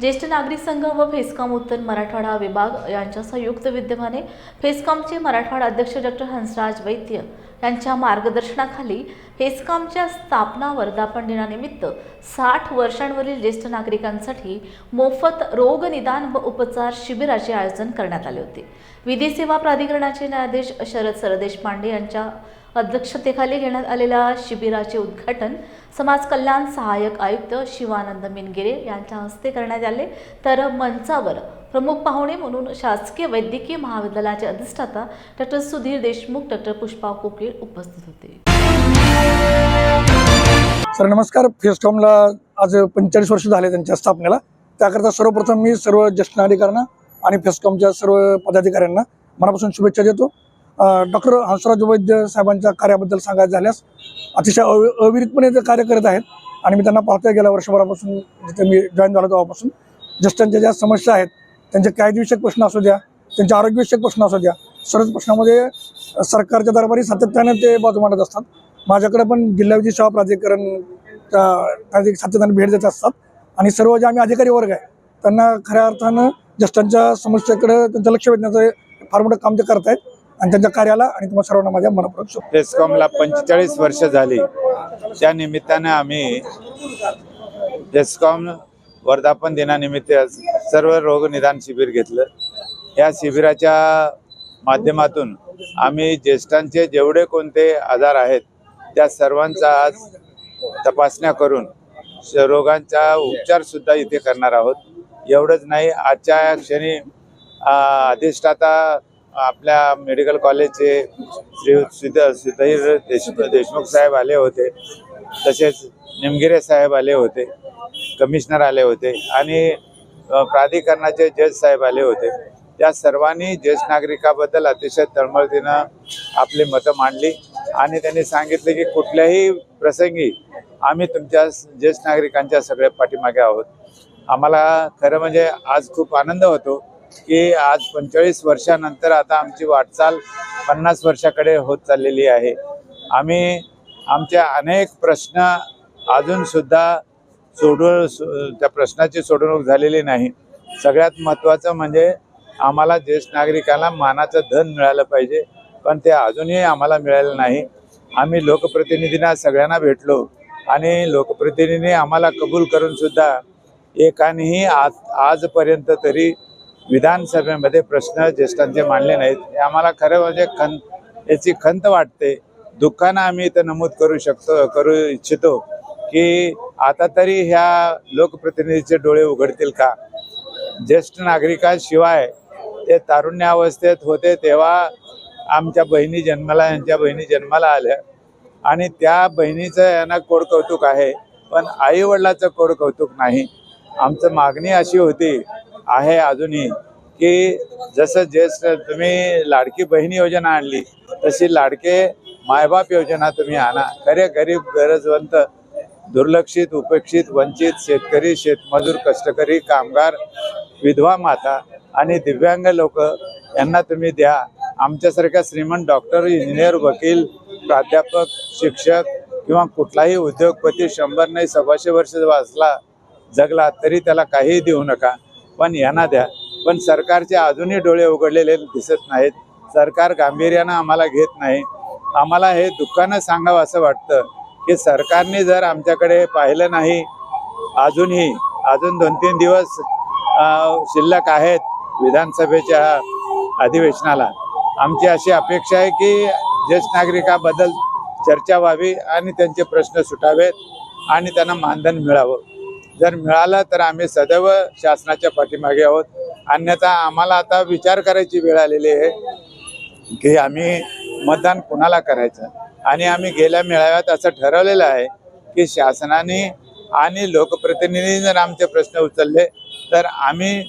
ज्येष्ठ नागरिक संघ व फेसकॉम उत्तर मराठवाडा विभाग यांच्या संयुक्त विद्यमाने फेसकॉमचे मराठवाडा अध्यक्ष डॉक्टर हंसराज वैद्य यांच्या मार्गदर्शनाखाली हेस्कॉमच्या स्थापना वर्धापन दिनानिमित्त साठ वर्षांवरील ज्येष्ठ नागरिकांसाठी मोफत रोग निदान व उपचार शिबिराचे आयोजन करण्यात आले होते. विधी सेवा प्राधिकरणाचे न्यायाधीश शरद सरदेशपांडे यांच्या अध्यक्षतेखाली घेण्यात आलेल्या शिबिराचे उद्घाटन समाज कल्याण सहाय्यक आयुक्त शिवानंद मिनगिरे यांच्या हस्ते करण्यात आले. तर मंचावर प्रमुख पाहुणे म्हणून शासकीय वैद्यकीय महाविद्यालयाचे अधिष्ठाता डॉक्टर सुधीर देशमुख डॉक्टर पुष्पा कोकीळ उपस्थित होते. सर नमस्कार. फेस्टॉमला आज पंचेचाळीस वर्ष झाले त्यांच्या स्थापनेला. त्याकरता सर्वप्रथम मी सर्व ज्येष्ठ नागरिकांना आणि फेस्टॉमच्या सर्व पदाधिकाऱ्यांना मनापासून शुभेच्छा देतो. डॉक्टर हंसराज वैद्य साहेबांच्या कार्याबद्दल सांगायचं झाल्यास अतिशय अव अविरितपणे ते कार्य करत आहेत आणि मी त्यांना पाहतोय गेल्या वर्षभरापासून जिथे मी जॉईन झालो तेव्हापासून. ज्येष्ठांच्या ज्या समस्या आहेत त्यांचे कायदेविषयक प्रश्न असू द्या त्यांचे आरोग्यविषयक प्रश्न असू द्या सर्वच प्रश्नामध्ये सरकारच्या दरबारी सातत्याने ते बाजू मांडत असतात. माझ्याकडे पण जिल्हा विधी सेवा प्राधिकरण सातत्याने भेट देत असतात. आणि सर्व जे आम्ही अधिकारी वर्ग आहे त्यांना खऱ्या अर्थानं ज्येष्ठांच्या समस्येकडे त्यांचं लक्ष वेधण्याचं फार मोठं काम ते करतायत. आणि त्यांच्या कार्याला आणि तुम्हाला सर्वांना माझ्या मनपूर्वक शुभ पंचेचाळीस वर्ष झाली. त्या निमित्तानं आम्ही टेस्कॉम वर्धापन दिनानिमित्त सर्व रोग निदान शिबिर घेतलं. या शिबिराच्या माध्यमातून आम्ही ज्येष्ठांचे जेवढे कोणते आजार आहेत त्या सर्वांचा आज तपासण्या करून रोगांचा उपचार सुद्धा इथे करणार आहोत. एवढंच नाही आजच्या क्षणी अधिष्ठाता आपल्या मेडिकल कॉलेजचे श्री सुध- सुधीर देश देशमुख साहेब आले होते तसेच निमगिरे साहेब आले होते कमिशनर आले होते आणि प्राधिकरणाचे जज साहेब आले होते. त्या सर्वांनी ज्येष्ठ नागरिकाबद्दल अतिशय तळमळतीनं आपली मतं मांडली. आणि त्यांनी सांगितले की कुठल्याही प्रसंगी आम्ही तुमच्या ज्येष्ठ नागरिकांच्या सगळ्या पाठीमागे आहोत. आम्हाला खरं म्हणजे आज खूप आनंद होतो की आज पंचेचाळीस वर्षानंतर आता आमची वाटचाल पन्नास वर्षाकडे होत चाललेली आहे. आम्ही आमचे अनेक प्रश्न अजूनसुद्धा सोडव सोडून सो- त्या प्रश्नाची सोडवणूक झालेली नाही. सगळ्यात महत्त्वाचं म्हणजे आम्हाला ज्येष्ठ नागरिकांना मानाचं धन मिळालं पाहिजे. पण ते अजूनही आम्हाला मिळालं नाही. आम्ही लोकप्रतिनिधींना सगळ्यांना भेटलो आणि लोकप्रतिनिधीने आम्हाला कबूल करूनसुद्धा एकानेही आज आजपर्यंत तरी विधानसभेमध्ये प्रश्न ज्येष्ठांचे मांडले नाहीत. हे आम्हाला खरं म्हणजे खं याची खंत वाटते. दुःखानं आम्ही इथं नमूद करू शकतो करू इच्छितो की आता तरी ह्या लोकप्रतिनिधीचे डोळे उघडतील का? ज्येष्ठ नागरिकांशिवाय ते तारुण्यावस्थेत होते तेव्हा आमच्या बहिणी जन्माला यांच्या बहिणी जन्माला आल्या. आणि त्या बहिणीचं यांना कोड कौतुक आहे पण आई वडिलाचं कोड कौतुक नाही. आमचं मागणी अशी होती आहे अजूनही की जसं ज्येष्ठ तुम्ही लाडकी बहीण योजना आणली तशी लाडके मायबाप योजना तुम्ही आणा. खरे गरीब गरजवंत दुर्लक्षित उपेक्षित वंचित शेतकरी शेतमजूर कष्टकरी कामगार विधवा माता आणि दिव्यांग लोक यांना तुम्ही द्या. आमच्यासारख्या श्रीमंत डॉक्टर इंजिनियर वकील प्राध्यापक शिक्षक किंवा कुठलाही उद्योगपती शंभर नाही सव्वाशे वर्ष वाचला जगला तरी त्याला काहीही देऊ नका. पण यांना द्या. पण सरकारचे अजूनही डोळे उघडलेले दिसत नाहीत. सरकार गांभीर्यानं आम्हाला घेत नाही. आम्हाला हे दुःखानं सांगावं असं वाटतं की सरकारने जर आमच्याकडे पाहिलं नाही अजूनही अजून दोन तीन दिवस शिल्लक आहेत विधानसभेच्या अधिवेशनाला. आमची अशी अपेक्षा आहे की ज्येष्ठ नागरिकाबद्दल चर्चा व्हावी आणि त्यांचे प्रश्न सुटावेत आणि त्यांना मानधन मिळावं. जर मिळालं तर आम्ही सदैव शासनाच्या पाठीमागे आहोत. अन्यथा आम्हाला आता विचार करायची वेळ आलेली आहे की आम्ही मतदान कुणाला करायचं? आणि आम्ही गेल्या मेळाव्यात असं ठरवलेलं आहे की शासनाने आणि लोकप्रतिनिधींनी जर आमचे प्रश्न उचलले तर आम्ही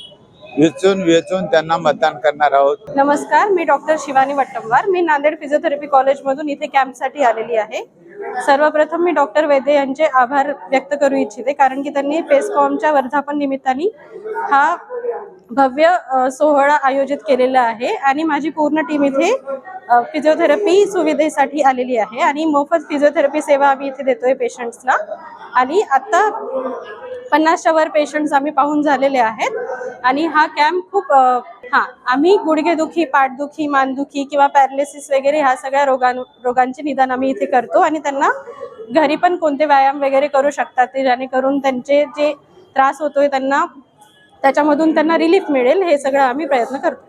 वेचून वेचून त्यांना मतदान करणार आहोत. नमस्कार मी डॉक्टर शिवानी वट्टमवार. मी नांदेड फिजिओथेरपी कॉलेजमधून इथे कॅम्पसाठी आलेली आहे. सर्वप्रथम मी डॉक्टर वैद्य यांचे आभार व्यक्त करू इच्छिते कारण की त्यांनी पेसकॉमच्या वर्धापन निमित्ताने हा भव्य सोहळा आयोजित केलेला आहे. आणि माझी पूर्ण टीम इथे फिजिओथेरपी सुविधेसाठी आलेली आहे. आणि मोफत फिजिओथेरपी सेवा आम्ही इथे देतोय पेशंट्सला आणि आत्ता पन्नासच्या वर पेशंट्स आम्ही पाहून झालेले आहेत. आणि हा कॅम्प खूप हा आम्ही गुडघेदुखी पाठदुखी मानदुखी किंवा पॅरालिसिस वगैरे ह्या सगळ्या रोगां रोगांचे निदान आम्ही इथे करतो आणि त्यांना घरी पण कोणते व्यायाम वगैरे करू शकतात ते जेणेकरून त्यांचे जे त्रास होतोय त्यांना त्याच्यामधून त्यांना रिलीफ मिळेल हे सगळं आम्ही प्रयत्न करतो.